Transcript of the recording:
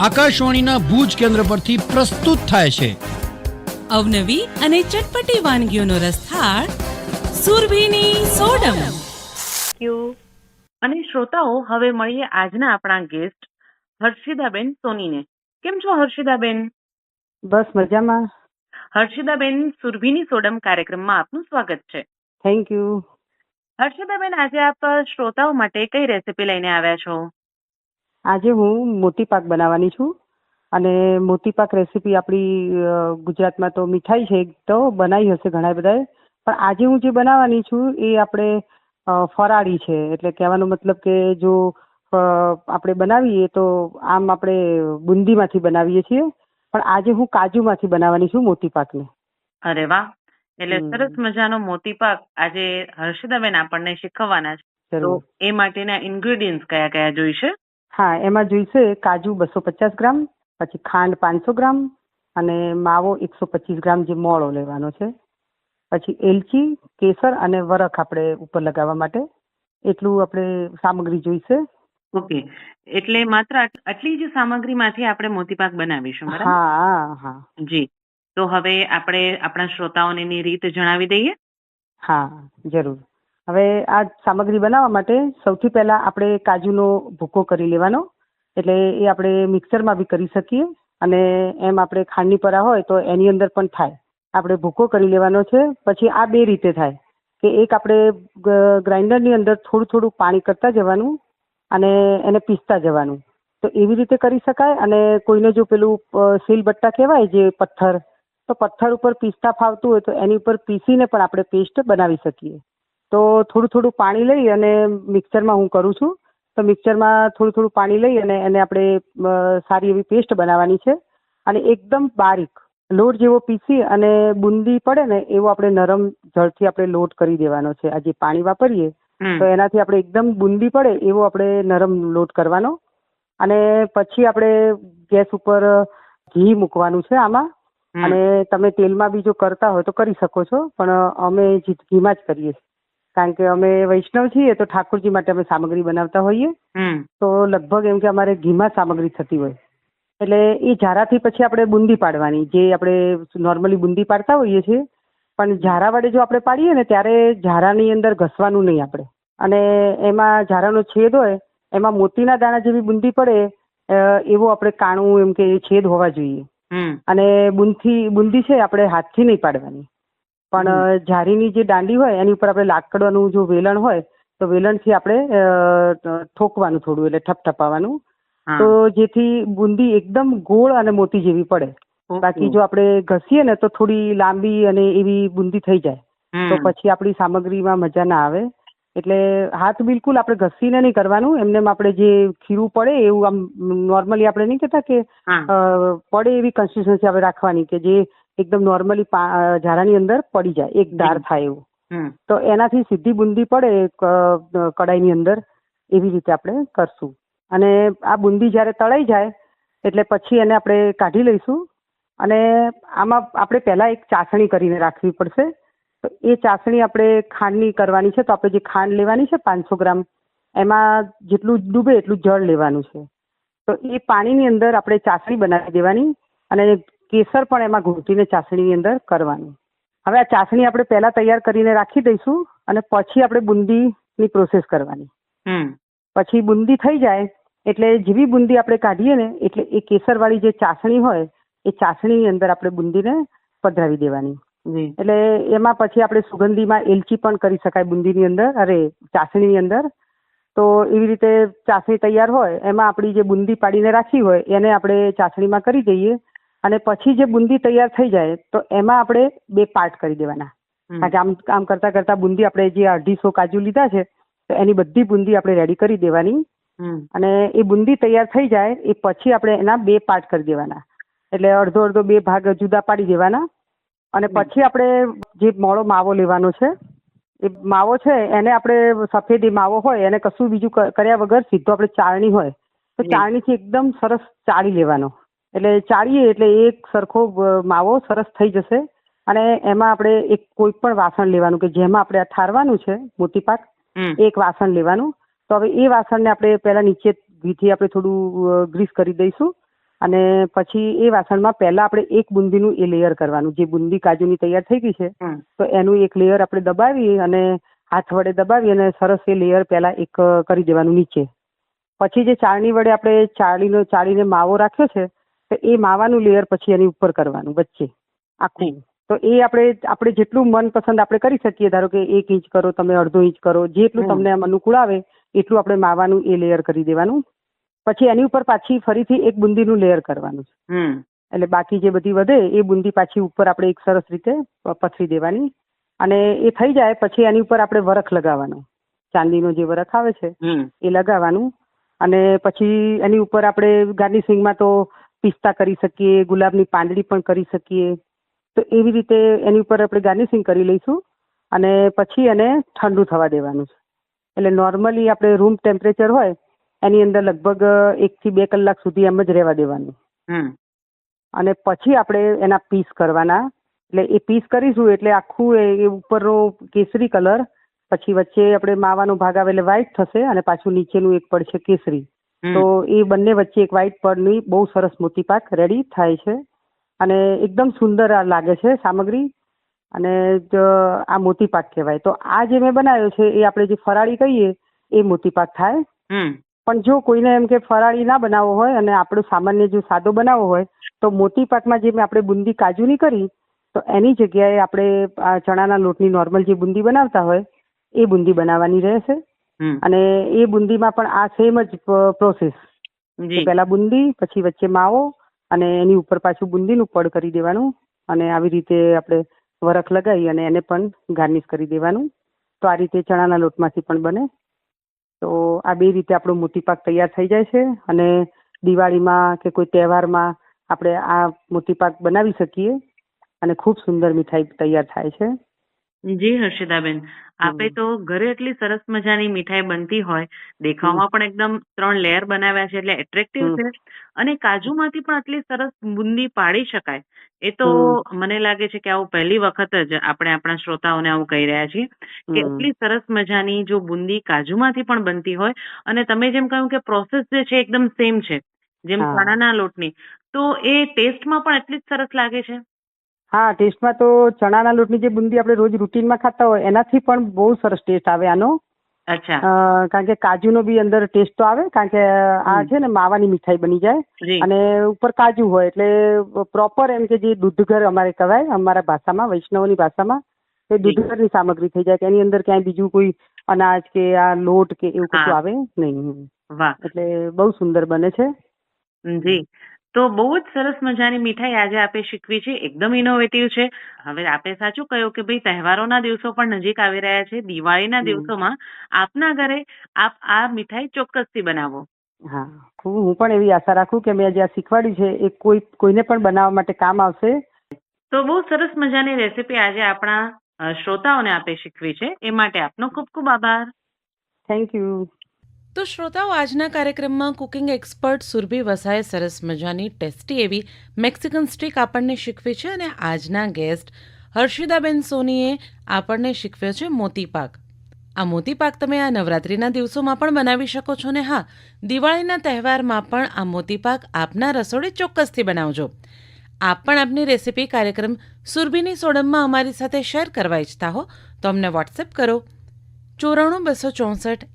આકાશવાણીના ભુજ કેન્દ્ર પરથી પ્રસ્તુત થાય છે. અવનવી અને ચટપટી વાનગીઓનો રસથાળ સુરભીની સોડમ. યુ અને શ્રોતાઓ હવે મળીએ આજના આપણા ગેસ્ટ હર્ષિદાબેન સોનીને. કેમ છો હર્ષિદાબેન? બસ મજામાં. હર્ષિદાબેન સુરભીની સોડમ કાર્યક્રમમાં આપનું સ્વાગત છે. થેન્ક યુ હર્ષિદાબેન આજે આપ શ્રોતાઓ માટે કઈ રેસીપી લઈને આવ્યા છો? આજે હું મોતી પાક બનાવવાની છું અને મોતી પાક રેસીપી આપણી ગુજરાતમાં તો મીઠાઈ છે તો બનાવી હશે ઘણા બધાએ પણ આજે હું જે બનાવવાની છું એ આપણે ફરાળી છે. એટલે કહેવાનો મતલબ કે જો આપણે બનાવીએ તો આમ આપણે બુંદીમાંથી બનાવીએ છીએ. પણ આજે હું કાજુમાંથી બનાવવાની છું મોતી પાકને. અરે વાહ! એટલે સરસ મજાનો મોતી પાક આજે હર્ષિદાબેન આપણને શીખવવાના છે. તો એ માટેના ઇન્ગ્રેડિયન્ટ કયા કયા જોઈશે? હા એમાં જોઈશે કાજુ બસો પચાસ ગ્રામ પછી ખાંડ પાંચસો ગ્રામ અને માવો એકસો પચીસ ગ્રામ જે મોળો લેવાનો છે. પછી એલચી કેસર અને વરખ આપણે ઉપર લગાવવા માટે. એટલું આપણે સામગ્રી જોઈશે. ઓકે એટલે માત્ર આટલી જ સામગ્રીમાંથી આપણે મોતીપાક બનાવીશું હા હા. જી. તો હવે આપણે આપણા શ્રોતાઓને એની રીત જણાવી દઈએ? હા જરૂર. હવે આ સામગ્રી બનાવવા માટે સૌથી પહેલા આપણે કાજુનો ભૂકો કરી લેવાનો. એટલે એ આપણે મિક્સરમાં બી કરી શકીએ અને એમ આપણે ખાંડની પરા હોય તો એની અંદર પણ થાય. આપણે ભૂકો કરી લેવાનો છે. પછી આ બે રીતે થાય. કે એક આપણે ગ્રાઇન્ડરની અંદર થોડું થોડું પાણી કરતા જવાનું અને એને પીસતા જવાનું. તો એવી રીતે કરી શકાય અને કોઈને જો પેલું સીલ સીલબટ્ટા કહેવાય જે પથ્થર, તો પથ્થર ઉપર પીસતા ફાવતું હોય તો એની ઉપર પીસીને પણ આપણે પેસ્ટ બનાવી શકીએ. તો થોડું થોડું પાણી લઈ અને મિક્સરમાં હું કરું છું. તો મિક્સરમાં થોડું થોડું પાણી લઈ અને એને આપણે સારી એવી પેસ્ટ બનાવવાની છે. અને એકદમ બારીક લોટ જેવો પીસી અને બુંદી પડે ને એવો આપણે નરમ જળથી આપણે લોટ કરી દેવાનો છે. આ જે પાણી વાપરીએ તો એનાથી આપણે એકદમ બુંદી પડે એવો આપણે નરમ લોટ કરવાનો. અને પછી આપણે ગેસ ઉપર ઘી મૂકવાનું છે આમાં. અને તમે તેલમાં બી જો કરતા હોય તો કરી શકો છો પણ અમે ઘીમાં જ કરીએ. છીએ કારણ કે અમે વૈષ્ણવ છીએ તો ઠાકોરજી માટે અમે સામગ્રી બનાવતા હોઈએ. તો લગભગ એમ કે અમારે ઘીમાં સામગ્રી થતી હોય. એટલે એ ઝારાથી પછી આપણે બુંદી પાડવાની જે આપણે નોર્મલી બુંદી પાડતા હોઈએ છીએ. પણ ઝારા વડે જો આપણે પાડીએ ને ત્યારે ઝારાની અંદર ઘસવાનું નહીં આપણે. અને એમાં ઝારાનો છેદ હોય એમાં મોતીના દાણા જેવી બુંદી પડે એવું આપણે કાણું એમ કે છેદ હોવા જોઈએ. અને બુંદી બુંદી છે આપણે હાથથી નહીં પાડવાની. પણ જારીની જે દાંડી હોય એની ઉપર આપણે લાકડાનું જો વેલણ હોય તો વેલણથી આપણે ઠોકવાનું થોડું એટલે ઠપઠપાવાનું. તો જેથી બુંદી એકદમ ગોળ અને મોતી જેવી પડે. બાકી જો આપણે ઘસીએ ને તો થોડી લાંબી અને એવી બુંદી થઈ જાય. તો પછી આપણી સામગ્રીમાં મજા ના આવે. એટલે હાથ બિલકુલ આપણે ઘસીને નહીં કરવાનું. એમને આપણે જે ખીરું પડે એવું આમ નોર્મલી આપણે નહીં કહેતા કે પડે એવી કન્સિસ્ટન્સી આપણે રાખવાની કે જે એકદમ નોર્મલી ઝારાની અંદર પડી જાય એક દાર થાય એવું. તો એનાથી સીધી બુંદી પડે કડાઈની અંદર એવી રીતે આપણે કરશું. અને આ બુંદી જ્યારે તળાઈ જાય એટલે પછી એને આપણે કાઢી લઈશું. અને આમાં આપણે પહેલાં એક ચાસણી કરીને રાખવી પડશે. તો એ ચાસણી આપણે ખાંડની કરવાની છે તો આપણે જે ખાંડ લેવાની છે પાંચસો ગ્રામ એમાં જેટલું ડૂબે એટલું જળ લેવાનું છે. તો એ પાણીની અંદર આપણે ચાસણી બનાવી દેવાની અને કેસર પણ એમાં ઘૂંટીને ચાસણીની અંદર કરવાની. હવે આ ચાસણી આપણે પહેલાં તૈયાર કરીને રાખી દઈશું અને પછી આપણે બુંદીની પ્રોસેસ કરવાની. પછી બુંદી થઈ જાય એટલે જેવી બુંદી આપણે કાઢીએ ને એટલે એ કેસરવાળી જે ચાસણી હોય એ ચાસણીની અંદર આપણે બુંદીને પધરાવી દેવાની. એટલે એમાં પછી આપણે સુગંધીમાં એલચી પણ કરી શકાય બુંદીની અંદર અરે ચાસણીની અંદર. તો એવી રીતે ચાસણી તૈયાર હોય એમાં આપણી જે બુંદી પાડીને રાખી હોય એને આપણે ચાસણીમાં કરી દઈએ. અને પછી જે બુંદી તૈયાર થઈ જાય તો એમાં આપણે બે પાર્ટ કરી દેવાના. કારણ કે આમ આમ કરતા કરતા બુંદી આપણે જે અઢીસો કાજુ લીધા છે તો એની બધી બુંદી આપણે રેડી કરી દેવાની. અને એ બુંદી તૈયાર થઈ જાય એ પછી આપણે એના બે પાર્ટ કરી દેવાના. એટલે અડધો અડધો બે ભાગ જુદા પાડી દેવાના. અને પછી આપણે જે મોળો માવો લેવાનો છે એ માવો છે એને આપણે સફેદ એ માવો હોય એને કશું બીજું કર્યા વગર સીધો આપણે ચાળણી હોય તો ચાળણીથી એકદમ સરસ ચાળી લેવાનો. એટલે ચાળીએ એટલે એક સરખો માવો સરસ થઈ જશે. અને એમાં આપણે એક કોઈ પણ વાસણ લેવાનું કે જેમાં આપણે આ ઠારવાનું છે મોતી પાક એક વાસણ લેવાનું. તો હવે એ વાસણને આપણે પહેલા નીચે ઘીથી આપણે થોડું ગ્રીસ કરી દઈશું. અને પછી એ વાસણમાં પહેલા આપણે એક બુંદીનું એ લેયર કરવાનું. જે બુંદી કાજુની તૈયાર થઈ ગઈ છે તો એનું એક લેયર આપણે દબાવી અને હાથ વડે દબાવી અને સરસ એ લેયર પહેલા એક કરી દેવાનું નીચે. પછી જે ચાળણી વડે આપણે ચાળીનો ચાળીને માવો રાખ્યો છે તો એ માવાનું લેયર પછી એની ઉપર કરવાનું વચ્ચે આખું. તો એ આપણે આપણે જેટલું મનપસંદ આપણે કરી શકીએ ધારો કે એક ઇંચ કરો તમે અડધો ઇંચ કરો જેટલું તમને આમ અનુકૂળ આવે એટલું આપણે માવાનું એ લેયર કરી દેવાનું. પછી એની ઉપર પાછી ફરીથી એક બુંદીનું લેયર કરવાનું. એટલે બાકી જે બધી વધે એ બુંદી પાછી ઉપર આપણે એક સરસ રીતે પથરી દેવાની. અને એ થઈ જાય પછી એની ઉપર આપણે વરખ લગાવવાનો. ચાંદીનો જે વરખ આવે છે એ લગાવવાનું. અને પછી એની ઉપર આપણે ગાર્નિશિંગમાં તો પિસ્તા કરી શકીએ ગુલાબની પાંદડી પણ કરી શકીએ. તો એવી રીતે એની ઉપર આપણે ગાર્નિશિંગ કરી લઈશું અને પછી એને ઠંડુ થવા દેવાનું છે. એટલે નોર્મલી આપણે રૂમ ટેમ્પરેચર હોય એની અંદર લગભગ એકથી બે કલાક સુધી એમ જ રહેવા દેવાનું. હમ. અને પછી આપણે એના પીસ કરવાના. એટલે એ પીસ કરીશું એટલે આખું એ ઉપરનો કેસરી કલર પછી વચ્ચે આપણે માવાનો ભાગ આવે એટલે વ્હાઇટ થશે અને પાછું નીચેનું એક પડશે કેસરી. તો એ બંને વચ્ચે એક વ્હાઈટ પડની બહુ સરસ મોતીપાક રેડી થાય છે. અને એકદમ સુંદર આ લાગે છે સામગ્રી. અને જ આ મોતીપાક કહેવાય. તો આ જે મેં બનાવ્યો છે એ આપણે જે ફરાળી કહીએ એ મોતીપાક થાય. પણ જો કોઈને એમ કે ફરાળી ના બનાવવો હોય અને આપણો સામાન્ય જો સાદો બનાવવો હોય તો મોતી પાકમાં જે મેં આપણે બુંદી કાજુની કરી તો એની જગ્યાએ આપણે આ ચણાના લોટની નોર્મલ જે બુંદી બનાવતા હોય એ બુંદી બનાવવાની રહેશે. અને એ બુંદીમાં પણ આ સેમ જ પ્રોસેસ પેલા પહેલા બુંદી પછી વચ્ચે માવો અને એની ઉપર પાછું બુંદીનું પડ કરી દેવાનું અને આવી રીતે આપણે વરખ લગાવી અને એને પણ ગાર્નિશ કરી દેવાનું. તો આ રીતે ચણાના લોટમાંથી પણ બને. તો આ બે રીતે આપણો મોતીપાક તૈયાર થઈ જાય છે અને દિવાળીમાં કે કોઈ તહેવારમાં આપણે આ મોતીપાક બનાવી શકીએ અને ખૂબ સુંદર મીઠાઈ તૈયાર થાય છે. જી હર્ષિદાબેન આપે તો ઘરે એટલી સરસ મજાની મીઠાઈ બનતી હોય દેખાવમાં પણ એકદમ ત્રણ લેયર બનાવ્યા છે એટલે એટ્રેક્ટિવ હમ. છે અને કાજુમાંથી પણ આટલી સરસ બુંદી પાડી શકાય એ તો મને લાગે છે કે આવું પહેલી વખત જ આપણે આપણા શ્રોતાઓને આવું કહી રહ્યા છીએ કે હમ. એટલી સરસ મજાની જો બુંદી કાજુમાંથી પણ બનતી હોય અને તમે જેમ કહ્યું કે પ્રોસેસ જે છે એકદમ સેમ છે જેમ હા. ચણાના લોટની તો એ ટેસ્ટમાં પણ એટલી જ સરસ લાગે છે હા ટેસ્ટમાં તો ચણાના લોટની જે બુંદી આપણે રોજ રૂટીનમાં ખાતા હોય એનાથી પણ બહુ સરસ ટેસ્ટ આવે આનો. અચ્છા. કારણ કે કાજુનો બી અંદર ટેસ્ટ તો આવે કારણ કે આ છે ને માવાની મીઠાઈ બની જાય. અને ઉપર કાજુ હોય એટલે પ્રોપર એમ કે જે દૂધઘર અમારે કહેવાય અમારા ભાષામાં વૈષ્ણવની ભાષામાં એ. દૂધઘરની સામગ્રી થઈ જાય કે એની અંદર ક્યાંય બીજું કોઈ અનાજ કે આ લોટ કે એવું કશું આવે નહીં. એટલે બહુ સુંદર બને છે. જી. તો બહુ જ સરસ મજાની મીઠાઈ આજે આપે શીખવી છે. એકદમ ઇનોવેટિવ છે. હવે આપે સાચું કહ્યું કે ભાઈ તહેવારોના દિવસો પણ નજીક આવી રહ્યા છે. દિવાળીના દિવસોમાં આપના ઘરે આપ આ મીઠાઈ ચોક્કસથી બનાવો. હા હું હું પણ એવી આશા રાખું કે મેં જે આ શીખવાડ્યું છે. એ કોઈ કોઈને પણ બનાવવા માટે કામ આવશે. તો બહુ સરસ મજાની રેસીપી આજે આપણા શ્રોતાઓને આપે શીખવી છે. એ માટે આપનો ખૂબ ખૂબ આભાર. થેન્ક યુ તો શ્રોતાઓ, આજના કાર્યક્રમમાં કુકિંગ એક્સપર્ટ સુરભી વસાએ સરસ મજાની ટેસ્ટી એવી મેક્સિકન સ્ટીક આપણને શીખવી છે અને આજના ગેસ્ટ હર્ષિદાબેન સોનીએ આપણને શીખવ્યો છે મોતીપાક આ મોતીપાક તમે આ નવરાત્રિના દિવસોમાં પણ બનાવી શકો છો ને હા, દિવાળીના તહેવારમાં પણ આ મોતીપાક આપના રસોડે ચોક્કસથી બનાવજો. આપ પણ આપની રેસીપી કાર્યક્રમ સુરભીની સોડમમાં અમારી સાથે શેર કરવા ઈચ્છતા હો, તો અમને વોટ્સએપ કરો. ચોરાણું બસો ચોસઠ